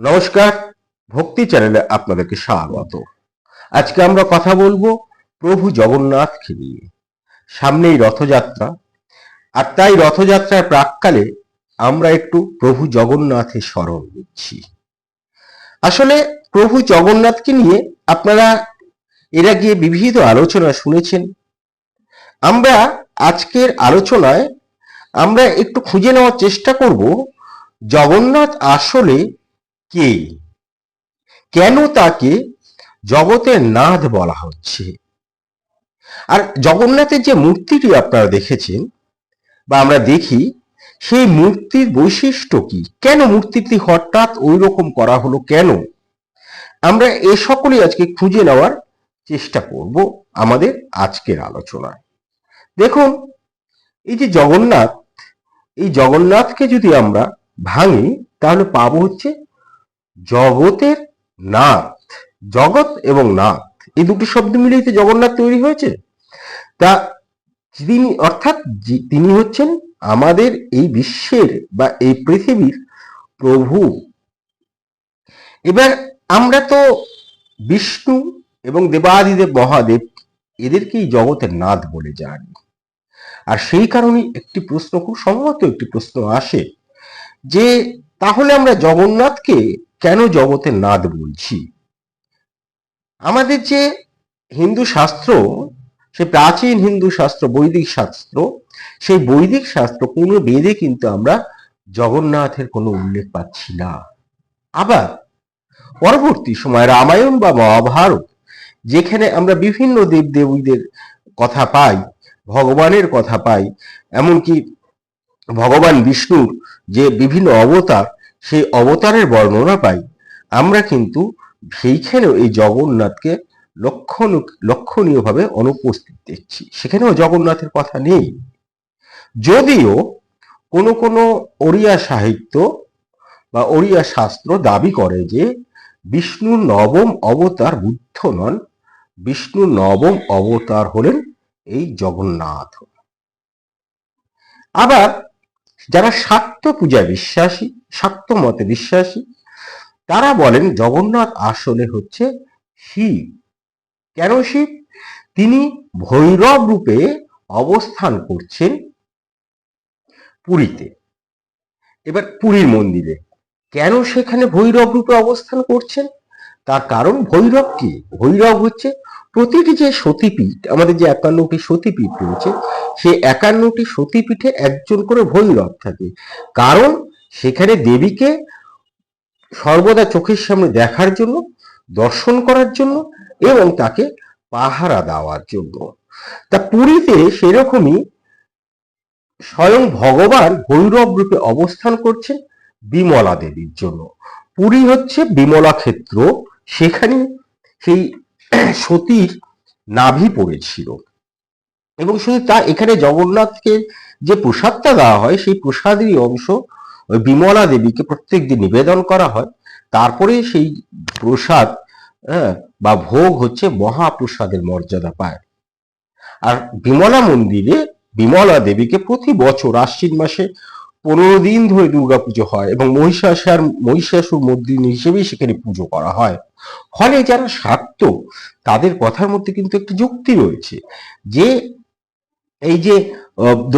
নমস্কার, ভক্তি চ্যানেলে আপনাদেরকে স্বাগত। আজকে আমরা কথা বলব প্রভু জগন্নাথকে নিয়ে। সামনেই রথযাত্রা। আর তাই রথযাত্রার প্রাককালে আমরা একটু প্রভু জগন্নাথের স্মরণ নিচ্ছি। আসলে প্রভু জগন্নাথকে নিয়ে আপনারা এর আগে বিবিধ আলোচনা শুনেছেন। আমরা আজকের আলোচনায় আমরা একটু খুঁজে নেওয়ার চেষ্টা করব, জগন্নাথ আসলে কে? কেন তাকে জগতের নাথ বলা হচ্ছে? আর জগন্নাথের যে মূর্তিটি আপনারা দেখেছেন বা আমরা দেখি, সেই মূর্তির বৈশিষ্ট্য কি? কেন মূর্তিটি হঠাৎ ওই রকম করা হলো কেন? আমরা এ সকলেই আজকে খুঁজে নেওয়ার চেষ্টা করব আমাদের আজকের আলোচনায়। দেখুন, এই যে জগন্নাথ, এই জগন্নাথকে যদি আমরা ভাঙি, তাহলে পাবো হচ্ছে জগতের নাথ, জগৎ এবং নাথ, এই দুটি শব্দ মিলেই তো জগন্নাথ তৈরি হয়েছে। তা তিনি অর্থাৎ তিনি হচ্ছেন আমাদের এই বিশ্বের বা এই পৃথিবীর প্রভু। এবার আমরা তো বিষ্ণু এবং দেবাদিদেব মহাদেব এদেরকেই জগতের নাথ বলে জানি। আর সেই কারণে একটি প্রশ্ন, খুব সম্ভবত একটি প্রশ্ন আসে যে, তাহলে আমরা জগন্নাথকে কেন জগতের নাথ বলছি? আমাদের যে হিন্দু শাস্ত্র, সে প্রাচীন হিন্দু শাস্ত্র, বৈদিক শাস্ত্র, সেই বৈদিক শাস্ত্র, কোনো বেদে কিন্তু আমরা জগন্নাথের কোনো উল্লেখ পাচ্ছি না। আবার পরবর্তী সময় রামায়ণ বা মহাভারত, যেখানে আমরা বিভিন্ন দেব দেবীদের কথা পাই, ভগবানের কথা পাই, এমনকি ভগবান বিষ্ণুর যে বিভিন্ন অবতার সেই অবতারের বর্ণনা পাই। আমরা কিন্তু সেইখানেও এই জগন্নাথকে লক্ষণ, লক্ষণীয়ভাবে অনুপস্থিত দেখছি। সেখানেও জগন্নাথের কথা নেই। যদিও কোনো কোনো ওড়িয়া সাহিত্য বা ওড়িয়া শাস্ত্র দাবি করে যে বিষ্ণুর নবম অবতার বুদ্ধ নন বিষ্ণুর নবম অবতার হলেন এই জগন্নাথ। আবার যারা শাক্ত পূজায় বিশ্বাসী, শাক্ত মতে বিশ্বাসী, তারা বলেন জগন্নাথ আসলে হচ্ছে শিব। কেন শিব? তিনি ভৈরব রূপে অবস্থান করছেন পুরীতে। এবার পুরীর মন্দিরে কেন সেখানে ভৈরব রূপে অবস্থান করছেন? তার কারণ ভৈরব কি? ভৈরব হচ্ছে প্রতিটি যে সতীপীঠ, আমাদের যে একান্নটি সতীপীঠ রয়েছে, সেই একান্নটি সতীপীঠে একজন করে ভৈরব থাকে। কারণ সেখানে দেবীকে সর্বদা চোখের সামনে দেখার জন্য, দর্শন করার জন্য এবং তাকে পাহারা দেওয়ার জন্য। তা পুরীতে সেরকমই স্বয়ং ভগবান ভৈরব রূপে অবস্থান করছেন বিমলা দেবীর জন্য। পুরী হচ্ছে বিমলা ক্ষেত্র, সেখানে সেই সতীর নাভি পড়েছিল। এবং শুধু তা এখানে জগন্নাথকে যে প্রসাদটা দেওয়া হয় সেই প্রসাদেরই অংশ ওই বিমলা দেবীকে প্রত্যেকদিন নিবেদন করা হয়। তারপরে সেই প্রসাদ হ্যাঁ, বা ভোগ হচ্ছে মহাপ্রসাদের মর্যাদা পায়। আর বিমলা মন্দিরে বিমলা দেবীকে প্রতি বছর আশ্বিন মাসে পনেরো দিন ধরে দুর্গাপুজো হয় এবং মহিষাসার মহিষাসুর মন্দির হিসেবেই সেখানে পুজো করা হয়। ফলে যারা স্বার্থ, তাদের কথার মধ্যে কিন্তু একটি যুক্তি রয়েছে যে, এই যে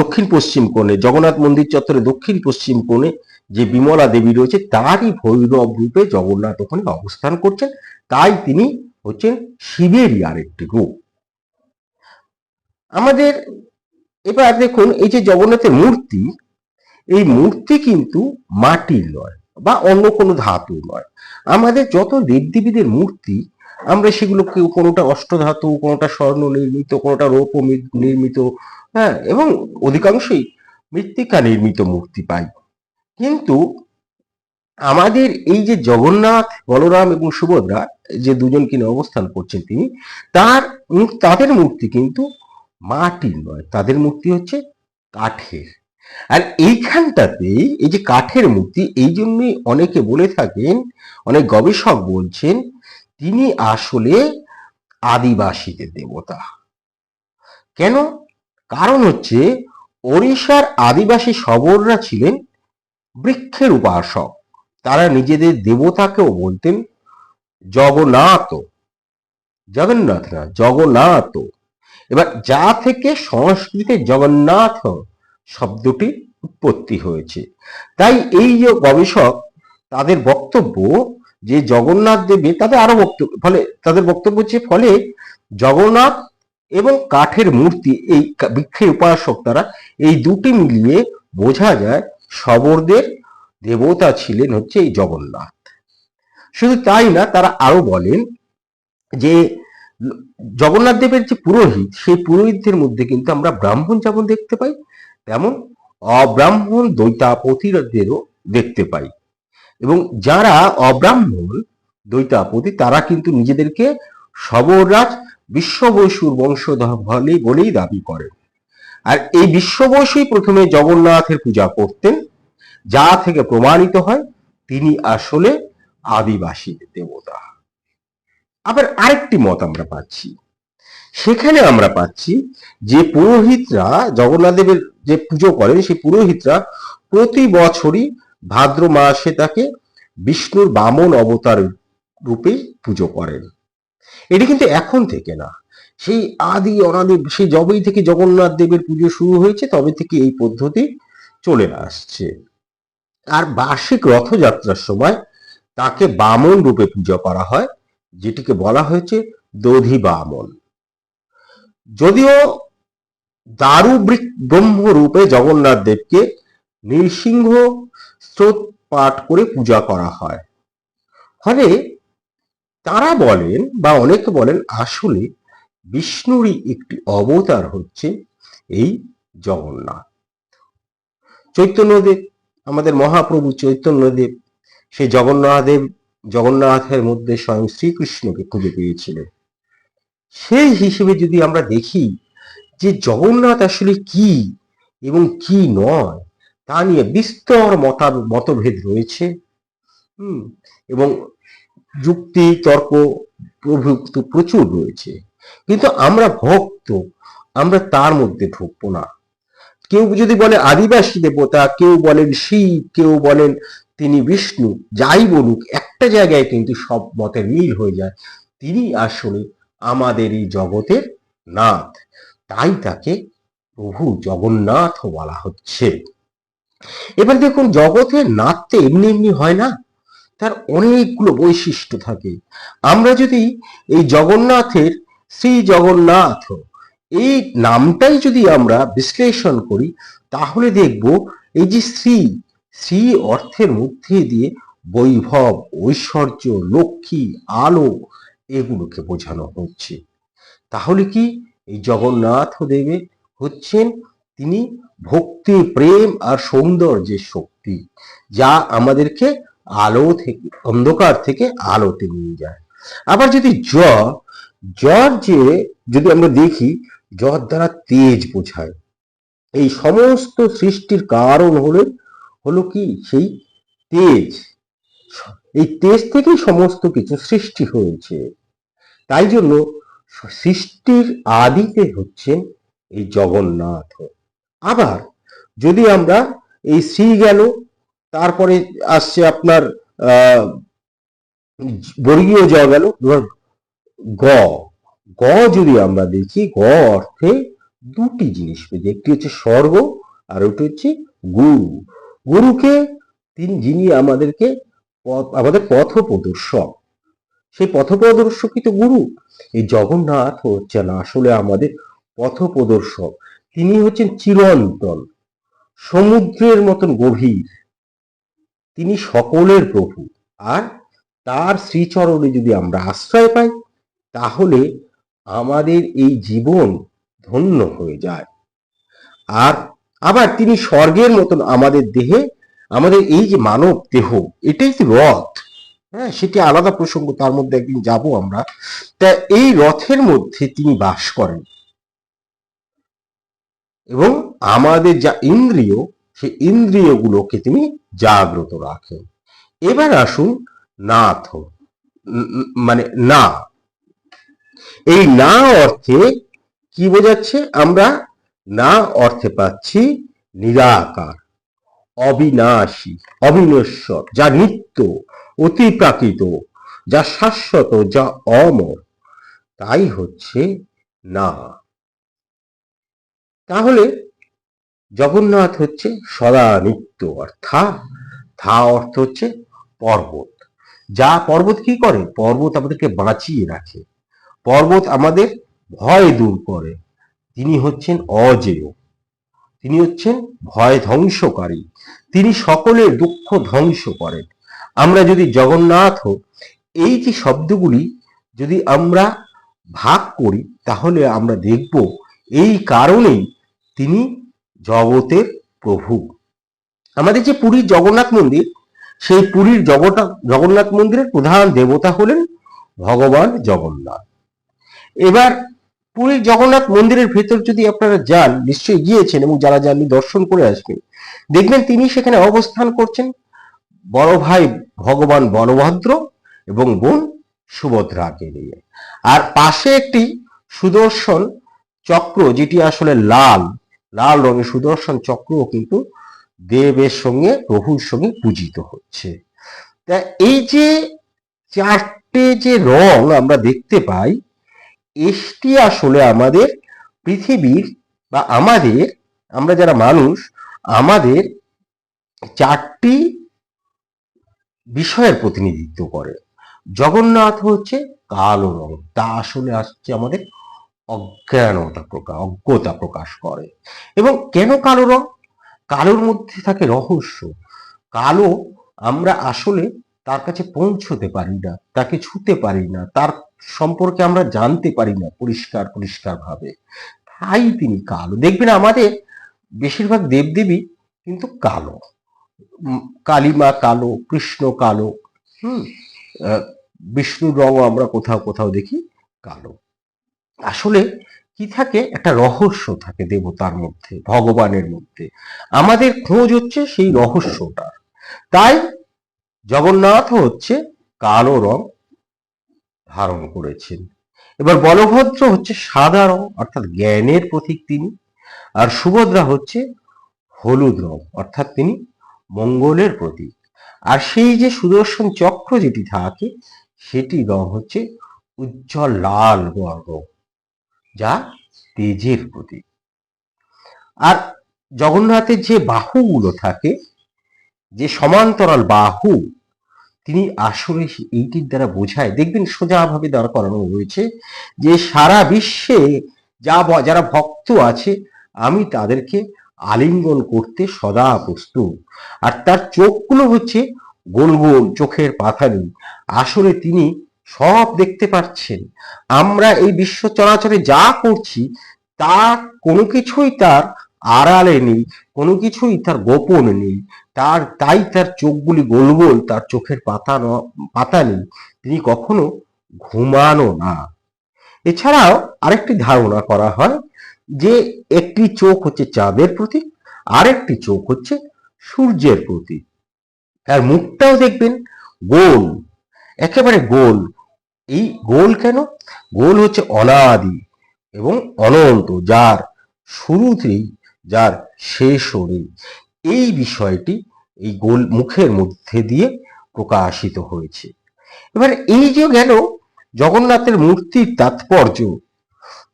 দক্ষিণ পশ্চিম কোণে, জগন্নাথ মন্দির চত্বরে দক্ষিণ পশ্চিম কোণে যে বিমলা দেবী রয়েছে, তারই ভৈরব রূপে জগন্নাথ ওখানে অবস্থান করছেন। তাই তিনি হচ্ছেন শিবেরই আরেকটি রূপ। আমাদের, এবার দেখুন, এই যে জগন্নাথের মূর্তি, এই মূর্তি কিন্তু মাটির নয়। বা অন্য কোনো ধাতু নয়। আমাদের যত দেবদেবীদের মূর্তি, আমরা সেগুলোকে কোনোটা অষ্টধাতু, কোনোটা স্বর্ণ নির্মিত, কোনোটা রৌপ্য মি- নির্মিত হ্যাঁ এবং অধিকাংশই মৃত্তিকা নির্মিত মূর্তি পাই। কিন্তু আমাদের এই যে জগন্নাথ, বলরাম এবং সুভদ্রা, যে দুজন কিনে অবস্থান করছেন তিনি, তার তাদের মূর্তি কিন্তু মাটির নয়। তাদের মূর্তি হচ্ছে কাঠের। আর এইখানটাতে এই যে কাঠের মূর্তি, এই জন্যই অনেকে বলে থাকেন, অনেক গবেষক বলছেন, তিনি আসলে আদিবাসীদের দেবতা। কেন? কারণ হচ্ছে ওড়িশার আদিবাসী শবররা ছিলেন বৃক্ষের উপাসক। তারা নিজেদের দেবতাকেও বলতেন জগন্নাথ। জগন্নাথ না, জগন্নাথ। এবার যা থেকে সংস্কৃতে জগন্নাথ শব্দটি উৎপত্তি হয়েছে। তাই এই যে গবেষক তাদের বক্তব্য যে জগন্নাথ দেবে, তাদের আরও বক্তব্য, ফলে তাদের বক্তব্য হচ্ছে ফলে জগন্নাথ এবং কাঠের মূর্তি, এই বৃক্ষের উপাসক তারা, এই দুটি মিলিয়ে বোঝা যায় শবরদের দেবতা ছিলেন হচ্ছে এই জগন্নাথ। শুধু তাই না, তারা আরও বলেন যে জগন্নাথ দেবের যে পুরোহিত, সেই পুরোহিতদের মধ্যে কিন্তু আমরা ব্রাহ্মণ যেমন দেখতে পাই তেমন অব্রাহ্মণ দৈতাপতিদেরও দেখতে পাই। এবং যারা অব্রাহ্মণ দৈতাপতি তারা কিন্তু নিজেদেরকে সবরাজ বিশ্ববসুর বংশধর বলে, বলেই দাবি করেন আর এই বিশ্ববসুই প্রথমে জগন্নাথের পূজা করতেন, যা থেকে প্রমাণিত হয় তিনি আসলে আদিবাসীদের দেবতা। আবার আরেকটি মত আমরা পাচ্ছি। সেখানে আমরা পাচ্ছি যে পুরোহিতরা, জগন্নাথ দেবের যে পুজো করেন, সেই পুরোহিতরা প্রতি বছরই ভাদ্র মাসে তাকে বিষ্ণুর বামন অবতার রূপে পুজো করেন। এটি কিন্তু এখন থেকে না। সেই আদি অনাদি, সেই যবেই থেকে জগন্নাথ দেবের পুজো শুরু হয়েছে, তবে থেকে এই পদ্ধতি চলে আসছে। আর বার্ষিক রথযাত্রার সময় তাকে বামন রূপে পূজা করা হয়, যেটিকে বলা হয়েছে দধি বামন। যদিও দারু বৃক- ব্রহ্ম রূপে জগন্নাথ দেবকে নৃসিংহ স্রোত পাঠ করে পূজা করা হয়। ফলে তারা বলেন বা অনেকে বলেন, আসলে বিষ্ণুরই একটি অবতার হচ্ছে এই জগন্নাথ। চৈতন্যদেব, আমাদের মহাপ্রভু চৈতন্যদেব সেই জগন্নাথদেব জগন্নাথের মধ্যে স্বয়ং শ্রীকৃষ্ণকে খুঁজে পেয়েছিলেন। সেই হিসেবে যদি আমরা দেখি যে জগন্নাথ আসলে কি এবং কি নয়, তা নিয়ে বিস্তর মতা মতভেদ রয়েছে। হুম, এবং যুক্তি, তর্ক প্রভৃতি প্রচুর রয়েছে। কিন্তু আমরা ভক্ত, আমরা তার মধ্যে ঢুকবো না। কেউ যদি বলে আদিবাসী দেবতা, কেউ বলেন শিব, কেউ বলেন তিনি বিষ্ণু, যাই বলুক, একটা জায়গায় কিন্তু সব মতের মিল হয়ে যায়। তিনি আসলে আমাদের এই জগতের নাথ। তাই তাকে প্রভু জগন্নাথ বলা হচ্ছে। এবার দেখুন জগতের নাথ তো এমনি এমনি হয় না। তার অনেকগুলো বৈশিষ্ট্য থাকে। আমরা যদি এই জগন্নাথের শ্রী জগন্নাথ, এই নামটাই যদি আমরা বিশ্লেষণ করি, তাহলে দেখব এই যে শ্রী শ্রী অর্থের মধ্যে দিয়ে বৈভব, ঐশ্বর্য, লক্ষ্মী, আলো এগুলোকে বোঝানো হচ্ছে। তাহলে কি এই জগন্নাথ দেবে হচ্ছেন তিনি ভক্তি, প্রেম আর সৌন্দর্যের শক্তি, যা আমাদেরকে আলো থেকে, অন্ধকার থেকে আলোতে নিয়ে যায়। আবার যদি জ্বর জ্বর যে যদি আমরা দেখি, জ্বর দ্বারা তেজ বোঝায়। এই সমস্ত সৃষ্টির কারণ হলে, হলো কি? সেই তেজ। এই তেজ থেকেই সমস্ত কিছু সৃষ্টি হয়েছে। তাই জন্য সৃষ্টির আদিতে হচ্ছেন এই জগন্নাথ। আবার যদি আমরা এই শ্রী গেল, তারপরে আসছে আপনার বর্গীয় জ গেল গ। গ যদি আমরা দেখি, গ অর্থে দুটি জিনিস পেয়েছি একটি হচ্ছে স্বর্গ, আর ওটি হচ্ছে গুরু। গুরুকে তিনি, যিনি আমাদেরকে আমাদের পথ প্রদর্শক সেই পথ প্রদর্শকই তো গুরু। এই জগন্নাথ হচ্ছেন আসলে আমাদের পথ প্রদর্শক তিনি হচ্ছেন চিরন্তন, সমুদ্রের মতন গভীর। তিনি সকলের প্রভু। আর তার শ্রীচরণে যদি আমরা আশ্রয় পাই, তাহলে আমাদের এই জীবন ধন্য হয়ে যায়। আর আবার তিনি স্বর্গের মতন আমাদের দেহে, আমাদের এই যে মানব দেহ, এটাই তো রথ। হ্যাঁ সেটি আলাদা প্রসঙ্গ, তার মধ্যে একদিন যাব আমরা। তা এই রথের মধ্যে তিনি বাস করেন। এবং আমাদের যা ইন্দ্রিয় সেই ইন্দ্রিয়গুলোকে তিনি জাগ্রত রাখেন। এবার আসুন নাথ মানে না। এই না অর্থে কি বোঝাচ্ছে? আমরা না অর্থে পাচ্ছি নিরাকার, অবিনাশী, অবিনশ্বর, যা নিত্য। অতি প্রাকৃত, যা শাশ্বত, যা অমর। তাই হচ্ছে না। তাহলে জগন্নাথ হচ্ছে সদা নিত্য আর থা থা অর্থ হচ্ছে পর্বত। যা পর্বত কি করে? পর্বত আমাদেরকে বাঁচিয়ে রাখে। পর্বত আমাদের ভয় দূর করে। তিনি হচ্ছেন অজেয়। তিনি হচ্ছেন ভয় ধ্বংসকারী। তিনি সকলের দুঃখ ধ্বংস করেন। আমরা যদি জগন্নাথ এই যে শব্দগুলি যদি আমরা ভাগ করি, তাহলে আমরা দেখব এই কারণেই তিনি জগতের প্রভু। আমাদের যে পুরীর জগন্নাথ মন্দির, সেই পুরীর জগন্নাথ জগন্নাথ মন্দিরের প্রধান দেবতা হলেন ভগবান জগন্নাথ। এবার পুরীর জগন্নাথ মন্দিরের ভেতর যদি আপনারা যান, নিশ্চয়ই গিয়েছেন এবং যারা যাননি, দর্শন করে আসবেন, দেখবেন তিনি সেখানে অবস্থান করছেন। বড় ভাই ভগবান বলভদ্র এবং বোন সুভদ্রাকে নিয়ে। আর পাশে একটি সুদর্শন চক্র, যেটি আসলে লাল লাল রঙের সুদর্শন চক্রও কিন্তু দেবের সঙ্গে প্রভুর সঙ্গে পূজিত হচ্ছে। তা এই যে চারটে যে রং আমরা দেখতে পাই, এসটি আসলে আমাদের পৃথিবীর বা আমাদের, আমরা যারা মানুষ, আমাদের চারটি বিষয়ের প্রতিনিধিত্ব করে। জগন্নাথ হচ্ছে কালো রং তা আসলে আসছে আমাদের অজ্ঞানতা প্রকাশ অজ্ঞতা প্রকাশ করে। এবং কেন কালো রং কালোর মধ্যে থাকে রহস্য। কালো আমরা আসলে তার কাছে পৌঁছতে পারি না, তাকে ছুতে পারি না, তার সম্পর্কে আমরা জানতে পারি না পরিষ্কার পরিষ্কার ভাবে তাই তিনি কালো। দেখবেন আমাদের বেশিরভাগ দেবদেবী কিন্তু কালো। কালিমা কালো কৃষ্ণ কালো, হুম বিষ্ণুর রঙও আমরা কোথাও কোথাও দেখি কালো। আসলে কি থাকে? একটা রহস্য থাকে দেবতার মধ্যে, ভগবানের মধ্যে। আমাদের খোঁজ হচ্ছে সেই রহস্যটা তাই জগন্নাথ হচ্ছে কালো রং ধারণ করেছেন। এবার বলভদ্র হচ্ছে সাদা রং, অর্থাৎ জ্ঞানের প্রতীক তিনি। আর সুভদ্রা হচ্ছে হলুদ রং, অর্থাৎ তিনি মঙ্গলের প্রতীক। আর সেই যে সুদর্শন চক্র যেটি থাকে সেটি রং হচ্ছে উজ্জ্বল লাল বর্গ, যা তেজের প্রতীক। আর জগন্নাথের যে বাহুগুলো থাকে, যে সমান্তরাল বাহু, তিনি আসলে এইটির দ্বারা বোঝায়। দেখবেন সোজাভাবে দাঁড় করানো হয়েছে যে সারা বিশ্বে যা যারা ভক্ত আছে, আমি তাদেরকে আলিঙ্গন করতে সদা প্রস্তুত। আর তার চোখগুলো হচ্ছে গোল গোল চোখের পাথানি আসলে তিনি সব দেখতে পাচ্ছেন। আমরা এই বিশ্ব চরাচরে যা করছি তা কোনো কিছুই তার আড়ালে নেই, কোনো কিছুই তার গোপন নেই। তার, তাই তার চোখগুলি গোল গোল, তার চোখের পাতা পাতা নেই। তিনি কখনো ঘুমানো না। এছাড়াও আরেকটি ধারণা করা হয় যে একটি চোখ হচ্ছে চাঁদের প্রতীক, আরেকটি চোখ হচ্ছে সূর্যের প্রতীক। তার মুখটাও দেখবেন গোল, একেবারে গোল। এই গোল কেন? গোল হচ্ছে অনাদি এবং অনন্ত, যার শুরুতেই যার শেষও নেই এই বিষয়টি এই গোল মুখের মধ্যে দিয়ে প্রকাশিত হয়েছে। এবার এই যে গেল জগন্নাথের মূর্তির তাৎপর্য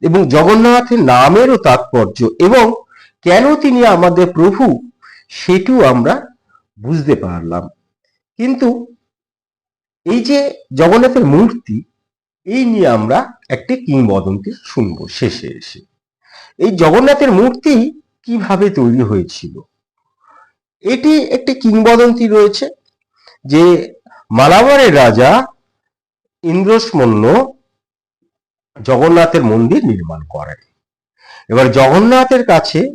এবং জগন্নাথের নামেরও তাৎপর্য এবং কেন তিনি আমাদের প্রভু সেটিও আমরা বুঝতে পারলাম। কিন্তু এই যে জগন্নাথের মূর্তি, এই নিয়ে আমরা একটি কিংবদন্তি শুনব শেষে এসে। এই জগন্নাথের মূর্তি কীভাবে তৈরি হয়েছিল? এটি একটি কিংবদন্তি রয়েছে যে মালাবারের রাজা ইন্দ্রসমন্য জগন্নাথের মন্দির নির্মাণ করেন। এবার জগন্নাথের কাছে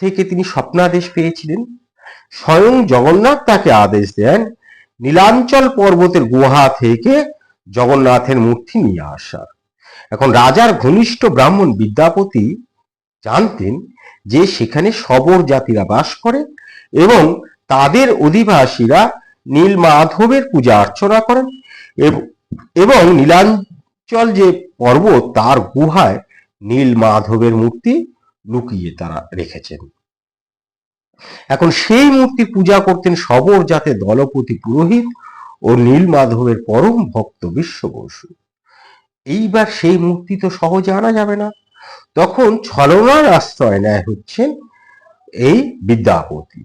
থেকে তিনি স্বপ্নাদেশ পেয়েছিলেন। স্বয়ং জগন্নাথ তাকে আদেশ দেন, নীলাঞ্চল পর্বতের গুহা থেকে জগন্নাথের মূর্তি নিয়ে আসার। এখন রাজার ঘনিষ্ঠ ব্রাহ্মণ বিদ্যাপতি জানতেন যে সেখানে সবর জাতিরা বাস করে এবং তাদের অধিবাসীরা নীল মাধবের পূজা অর্চনা করেন। এবং এবং নীলাঞ্চল যে পর্বত তার গুহায় নীল মাধবের মূর্তি লুকিয়ে তারা রেখেছেন। এখন সেই মূর্তি পূজা করতেন সবর যাতে দলপতি পুরোহিত ও নীল মাধবের পরম ভক্ত বিশ্ব বসু এইবার সেই মূর্তি তো সহজে আনা যাবে না। তখন ছলনার আশ্রয় নেয় হচ্ছেন এই বিদ্যাপতি।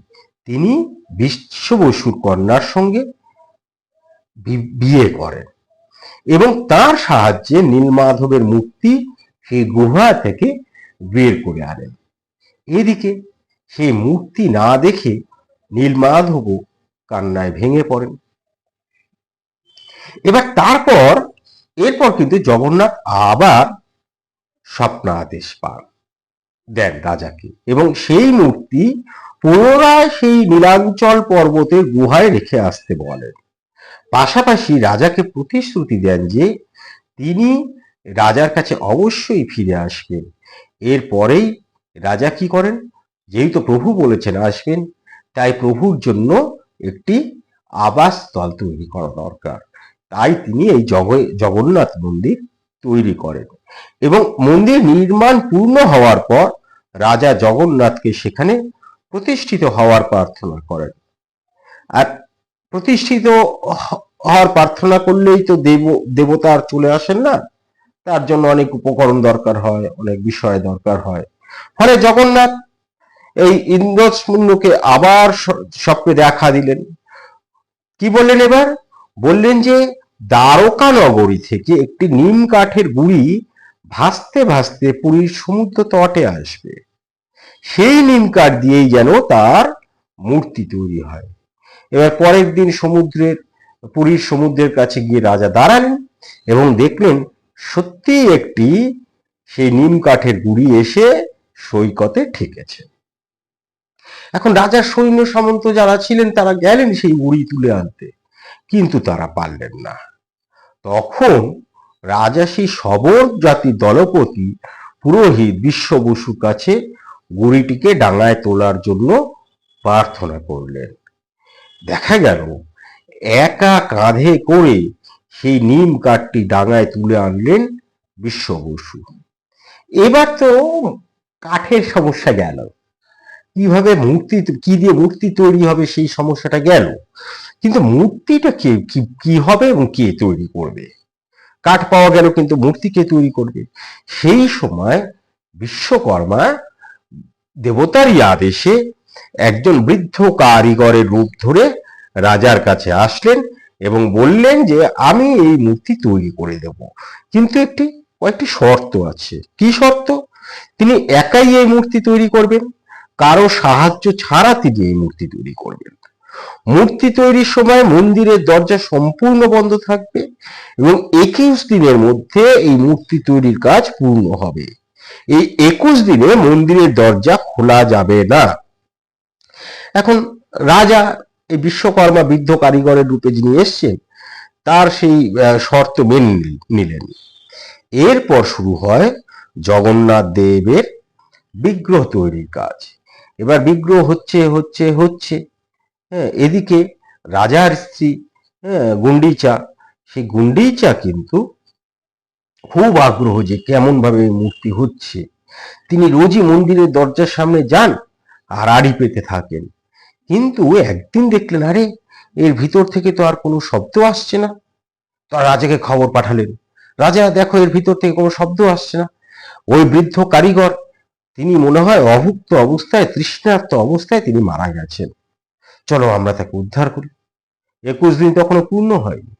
তিনি বিশ্ব বসুর কন্যার সঙ্গে বিয়ে করেন। এবং তার সাহায্যে নীলমাধবের মূর্তি সেই গুহা থেকে বের করে আনেন এদিকে সেই মূর্তি না দেখে নীলমাধবও কান্নায় ভেঙে পড়েন। এবার তারপর, এরপর কিন্তু জগন্নাথ আবার স্বপ্নাদেশ পান দেন রাজাকে এবং সেই মূর্তি পুনরায় সেই নীলাঞ্চল পর্বতের গুহায় রেখে আসতে বলেন। পাশাপাশি রাজাকে প্রতিশ্রুতি দেন যে তিনি রাজার কাছে অবশ্যই ফিরে আসবেন। এরপরেই রাজা কি করেন? যেহেতু প্রভু বলেছেন আসবেন, তাই প্রভুর জন্য একটি আবাসস্থল তৈরি করা দরকার। তাই তিনি এই জগ- জগন্নাথ মন্দির তৈরি করেন এবং মন্দির নির্মাণ পূর্ণ হওয়ার পর রাজা জগন্নাথকে সেখানে প্রতিষ্ঠিত হওয়ার প্রার্থনা করেন। আর প্রতিষ্ঠিত হওয়ার প্রার্থনা করলেই তো দেব দেবতা আর চলে আসেন না? তার জন্য অনেক উপকরণ দরকার হয়, অনেক বিষয় দরকার হয়। ফলে জগন্নাথ এই ইন্দ্রশূন্যকে আবার স- স্বপ্নে দেখা দিলেন। কি বললেন এবার? বললেন যে দ্বারকা নগরী থেকে একটি নিম কাঠের গুড়ি ভাসতে ভাসতে পুরীর সমুদ্র তটে আসবে। সেই নিম কাঠ দিয়েই যেন তার মূর্তি তৈরি হয়। এবার পরের দিন সমুদ্রের, পুরীর সমুদ্রের কাছে গিয়ে রাজা দাঁড়ালেন এবং দেখলেন সত্যি একটি সেই নিম কাঠের গুড়ি এসে সৈকতে ঠেকেছে। এখন রাজার সৈন্য সামন্ত যারা ছিলেন তারা গেলেন সেই গুড়ি তুলে আনতে, কিন্তু তারা পারলেন না। তখন রাজা সেই সবর জাতি দলপতি পুরোহিত বিশ্ব বসুর কাছে গুড়িটিকে ডাঙায় তোলার জন্য প্রার্থনা করলেন। দেখা গেল, একা কাঁধে করে সেই নিম কাঠটি ডাঙায় তুলে আনলেন বিশ্ব বসু এবার তো কাঠের সমস্যা গেল। কীভাবে মূর্তি, কি দিয়ে মূর্তি তৈরি হবে সেই সমস্যাটা গেল। কিন্তু মূর্তিটা কে, কি- হবে এবং কে তৈরি করবে? কাঠ পাওয়া গেল কিন্তু মূর্তি কে তৈরি করবে? সেই সময় বিশ্বকর্মা দেবতারই আদেশে একজন বৃদ্ধ কারিগরের রূপ ধরে রাজার কাছে আসলেন এবং বললেন যে, আমি এই মূর্তি তৈরি করে দেব। কিন্তু একটি, কয়েকটি শর্ত আছে। কি শর্ত? তিনি একাই এই মূর্তি তৈরি করবেন, কারও সাহায্য ছাড়া তিনি এই মূর্তি তৈরি করবেন মূর্তি তৈরির সময় মন্দিরের দরজা সম্পূর্ণ বন্ধ থাকবে এবং একুশ দিনের মধ্যে এই মূর্তি তৈরির কাজ পূর্ণ হবে। এই একুশ দিনে মন্দিরের দরজা খোলা যাবে না। এখন রাজা এই বিশ্বকর্মা বৃদ্ধ কারিগরের রূপে যিনি এসছেন, তার সেই শর্ত মেনে নিলেন। এরপর শুরু হয় জগন্নাথ দেবের বিগ্রহ তৈরির কাজ। এবার বিগ্রহ হচ্ছে হচ্ছে হচ্ছে হ্যাঁ এদিকে রাজার স্ত্রী হ্যাঁ গুন্ডিচা। সেই গুন্ডিচা কিন্তু খুব আগ্রহ যে কেমন ভাবে মূর্তি হচ্ছে। তিনি রোজই মন্দিরের দরজার সামনে যান আর আড়ি পেতে থাকেন। কিন্তু একদিন দেখলেন, আরে, এর ভিতর থেকে তো আর কোনো শব্দ আসছে না। তো রাজাকে খবর পাঠালেন। রাজা, দেখো, এর ভিতর থেকে কোনো শব্দ আসছে না। ওই বৃদ্ধ কারিগর, তিনি মনে হয় অভুক্ত অবস্থায়, তৃষ্ণার্ত অবস্থায় তিনি মারা গেছেন। চলো আমরা তাকে উদ্ধার করি। একুশ দিন তখনও পূর্ণ হয়নি।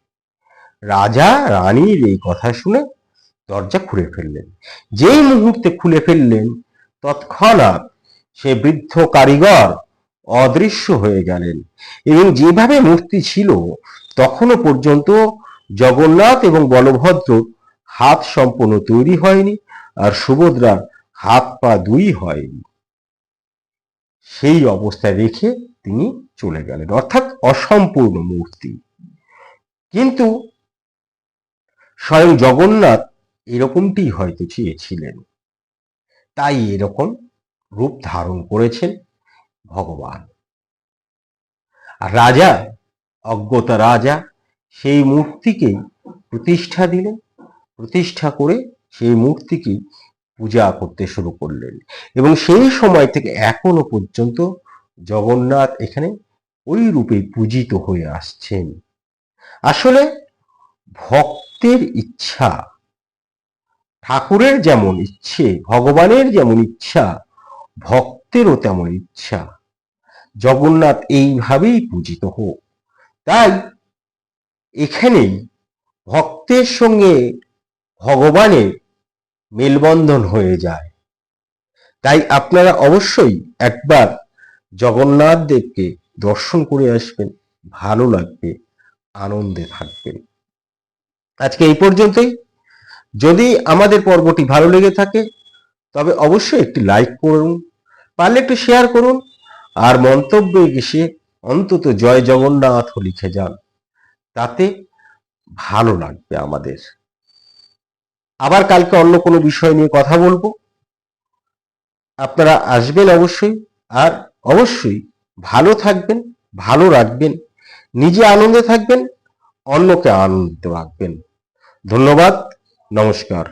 রাজা, রানীর এই কথা শুনে দরজা খুলে ফেললেন। যেই মুহূর্তে খুলে ফেললেন, তৎক্ষণাৎ সে বৃদ্ধ কারিগর অদৃশ্য হয়ে গেলেন। এবং যেভাবে মূর্তি ছিল, তখনও পর্যন্ত জগন্নাথ এবং বলভদ্র হাত সম্পূর্ণ তৈরি হয়নি আর সুভদ্রার হাত পা দুই হয়নি। সেই অবস্থায় রেখে তিনি চলে গেলেন, অর্থাৎ অসম্পূর্ণ মূর্তি। কিন্তু স্বয়ং জগন্নাথ এরকমটি হয়তো চেয়েছিলেন। তাই এরকম রূপ ধারণ করেছেন। ভগবান। আর রাজা, অজ্ঞতা রাজা, সেই মূর্তিকেই প্রতিষ্ঠা দিলেন, প্রতিষ্ঠা করে সেই মূর্তিকে পূজা করতে শুরু করলেন। এবং সেই সময় থেকে এখনও পর্যন্ত জগন্নাথ এখানে ওই রূপে পূজিত হয়ে আসছেন। আসলে ভক্তের ইচ্ছা, ঠাকুরের যেমন ইচ্ছে, ভগবানের যেমন ইচ্ছা, ভক্তেরও তেমন ইচ্ছা। জগন্নাথ এইভাবেই পূজিত হোক। তাই এখানেই ভক্তের সঙ্গে ভগবানের মেলবন্ধন হয়ে যায়। তাই আপনারা অবশ্যই একবার জগন্নাথ দেবকে দর্শন করে আসবেন, ভালো লাগবে, আনন্দে থাকবেন। আজকে এই পর্যন্তই। যদি আমাদের পর্বটি ভালো লেগে থাকে, তবে অবশ্যই একটি লাইক করুন, পারলে একটু শেয়ার করুন আর মন্তব্যে এসে অন্তত জয় জগন্নাথ লিখে যান। তাতে ভালো লাগবে আমাদের। আবার কালকে অন্য কোনো বিষয় নিয়ে কথা বলব। আপনারা আসবেন অবশ্যই, আর অবশ্যই ভালো থাকবেন, ভালো রাখবেন, নিজে আনন্দে থাকবেন, অন্যকে আনন্দিত রাখবেন। ধন্যবাদ, নমস্কার।